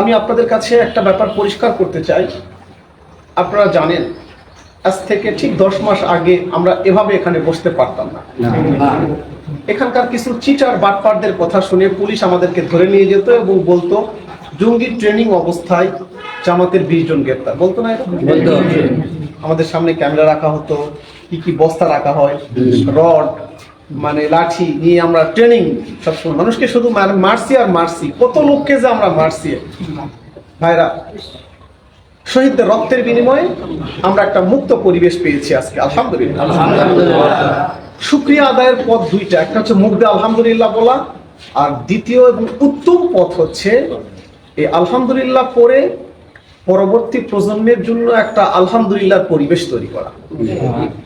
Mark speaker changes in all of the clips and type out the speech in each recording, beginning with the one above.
Speaker 1: আমি আপনাদের কাছে একটা ব্যাপার পরিষ্কার করতে চাই। আপনারা জানেন আজ থেকে ঠিক দশ মাস আগে আমরা এভাবে এখানে বসতে পারতাম না। এখানকার কিছু চিটার বাটপারদের কথা শুনে পুলিশ আমাদেরকে ধরে নিয়ে যেত এবং বলতো জঙ্গি ট্রেনিং অবস্থায় জামাতের বিশ জন গ্রেপ্তার। বলতো না
Speaker 2: বলতো।
Speaker 1: আমাদের সামনে ক্যামেরা রাখা হতো কি কি বস্তা রাখা হয় রড মানে লাঠি নিয়ে আমরা ট্রেনিং সবসময়। মানুষকে শুধু মারছি আর মারছি। কত লোককে যে আমরা মারছি। ভাইরা শহীদদের রক্তের বিনিময়ে আমরা একটা মুক্ত পরিবেশ পেয়েছি আজকে। আলহামদুলিল্লাহ। শুক্রিয়া আদায়ের পথ দুইটা। একটা হচ্ছে মুখ দিয়ে আলহামদুলিল্লাহ বলা আর দ্বিতীয় এবং উত্তম পথ হচ্ছে এই আলহামদুলিল্লাহ পরে পরবর্তী প্রজন্মের জন্য একটা আলহামদুলিল্লাহ পরিবেশ তৈরি করা।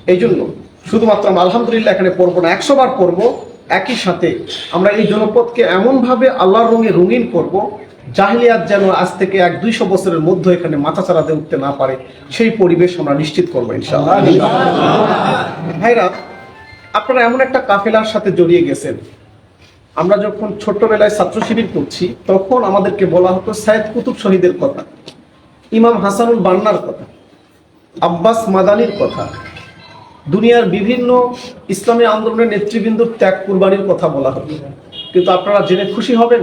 Speaker 1: এই জন্য শুধুমাত্র আলহামদুলিল্লাহ এখানে পড়ব না, একশো বার পড়ব। একই সাথে আমরা এই জনপদকে এমনভাবে আল্লাহর রঙে রঙিন করব, জাহিলিয়াত যেন আজ থেকে এক দুইশো বছরের মধ্যে এখানে মাথা চালাতে উঠতে না পারে, সেই পরিবেশ আমরা নিশ্চিত করব ইনশাআল্লাহ। ভাইরা, আপনারা এমন একটা কাফেলার সাথে জড়িয়ে গেছেন। আমরা যখন ছোট্টবেলায় ছাত্র শিবির করছি, তখন আমাদেরকে বলা হতো সাইদ কুতুব শহীদের কথা, ইমাম হাসানুল বান্নার কথা, আব্বাস মাদানির কথা। দুনিয়ার বিভিন্ন ইসলামী আন্দোলনের নেতৃবৃন্দুর ত্যাগ কুরবানির কথা বলা হবে কিন্তু আপনারা জেনে খুশি হবেন,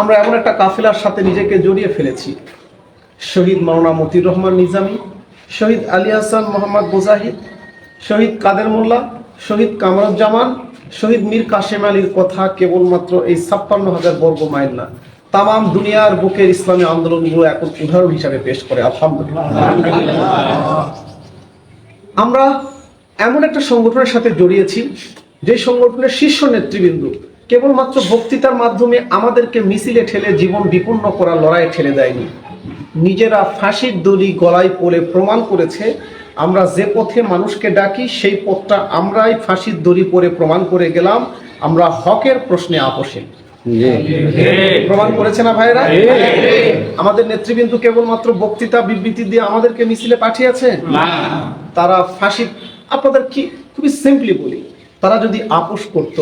Speaker 1: আমরা এমন একটা কাফিলার সাথে নিজেকে জড়িয়ে ফেলেছি। শহীদ মাওনা মতির রহমান নিজামী, শহীদ আলী হাসান মোহাম্মদ মুজাহিদ, শহীদ কাদের মোল্লা, শহীদ কামরুজ্জামান, শহীদ মীর কাশেম আলীর কথা কেবলমাত্র এই ছাপ্পান্ন হাজার বর্গ মাইল না তাম দুনিয়ার বুকের ইসলামী আন্দোলনগুলো এখন উদাহরণ হিসাবে পেশ করে, আলহামদুলিল্লাহ। আমরা এমন একটা সংগঠনের সাথে জড়িয়েছি যে সংগঠনের শীর্ষ নেতৃবৃন্দ কেবলমাত্র বক্তৃতার মাধ্যমে আমাদেরকে মিছিলে ঠেলে জীবন বিপন্ন করা লড়াই ঠেলে দেয়নি। নিজেরা ফাঁসির দড়ি গলায় পড়ে প্রমাণ করেছে আমরা যে পথে মানুষকে ডাকি সেই পথটা আমরাই ফাঁসির দড়ি পরে প্রমাণ করে গেলাম আমরা হকের প্রশ্নে আপোষহীন প্রমাণ করেছে না ভাইরা আমাদের নেতৃবৃন্দ কেবলমাত্র বক্তৃতা বিবৃতি দিয়ে আমাদেরকে মিছিলে পাঠিয়েছে? তারা ফাঁসি আপনাদের কি খুবই সিম্পলি বলি তারা যদি আপোষ করত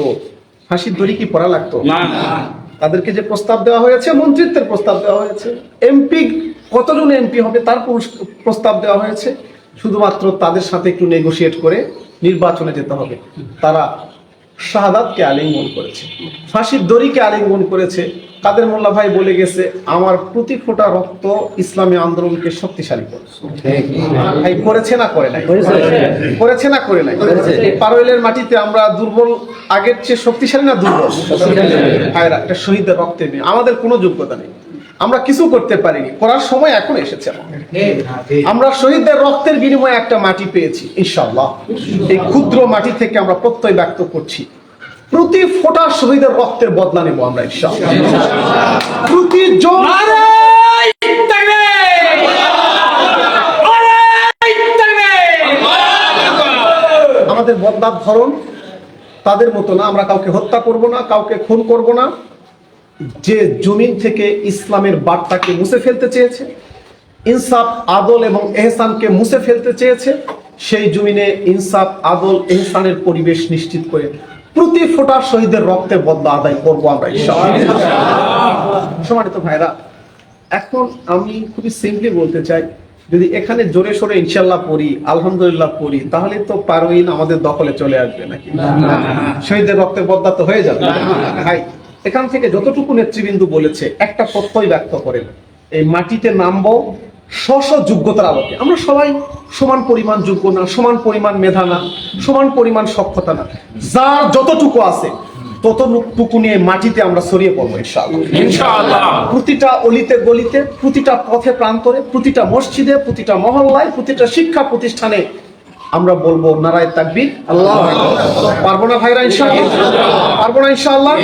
Speaker 1: ফাঁসির দড়ি কি পড়া লাগতো? না তাদেরকে যে প্রস্তাব দেওয়া হয়েছে মন্ত্রিত্বের প্রস্তাব দেওয়া হয়েছে এমপি কতজন এমপি হবে তার প্রস্তাব দেওয়া হয়েছে শুধুমাত্র তাদের সাথে একটু নেগোসিয়েট করে নির্বাচনে যেতে হবে। তারা শাহাদাতকে আলিঙ্গন করেছে ফাঁসির দড়িকে আলিঙ্গন করেছে। কাদের মোল্লা ভাই বলে গেছে আমার প্রতি ফোঁটা রক্ত ইসলামী আন্দোলনকে শক্তিশালী করেছে ভাই করেছে না করে নাই?
Speaker 2: করেছে।
Speaker 1: না করে নাই? পারোয়েলের মাটিতে আমরা দুর্বল আগের চেয়ে শক্তিশালী না দুর্বল? ভাইরা একটা শহীদের রক্তে নেই। আমাদের কোনো যোগ্যতা নেই। আমরা কিছু করতে পারিনি। করার সময় এখন এসেছে আমরা শহীদদের রক্তের বিনিময়ে একটা মাটি পেয়েছি ইনশাল্লাহ এই ক্ষুদ্র মাটি থেকে আমরা প্রত্যয় ব্যক্ত করছি। প্রতি ফোটা শহীদের রক্তের বদলা নেব আমরা ইনশাল্লাহ প্রতি আমাদের বদলার ধরন তাদের মতো না আমরা কাউকে হত্যা করব না কাউকে খুন করব না। যে জমিন থেকে ইসলামের বার্তাকে মুছে ফেলতে চেয়েছে ইনসাফ আদল এবং এহসানকে মুছে ফেলতে চেয়েছে সেই জমিনে ইনসাফ আদল এহসানের পরিবেশ নিশ্চিত করে প্রতি ফোঁটা শহীদের রক্তের বদলা আদায় করব আমরা সম্মানিত ভাইরা এখন আমি খুবই সিম্পলি বলতে চাই যদি এখানে জোরে সোরে ইনশাল্লাহ পড়ি আলহামদুলিল্লাহ পড়ি তাহলে তো পারোইন আমাদের দখলে চলে আসবে নাকি? শহীদের রক্তের বদলা তো হয়ে যাবে। ভাই এখান থেকে যতটুকু নেতৃবৃন্দ বলেছে একটা প্রত্যয় ব্যক্ত করেন। এই মাটিতে নামবো স্ব স্ব যোগ্যতার আলোকে। আমরা সবাই সমান পরিমাণ যোগ্য না সমান পরিমাণ মেধা না সমান পরিমাণ সক্ষতা না। যার যতটুকু আছে ততটুকু নিয়ে মাটিতে আমরা ছড়িয়ে পড়ব ইনশাআল্লাহ। প্রতিটা অলিতে গলিতে প্রতিটা পথে প্রান্তরে প্রতিটা মসজিদে প্রতিটা মহল্লায় প্রতিটা শিক্ষা প্রতিষ্ঠানে আমরা বলব নারায় তাকবীর। আল্লাহ পারব না ভাইরা ইনশাআল্লাহ? পারব না ইনশাআল্লাহ?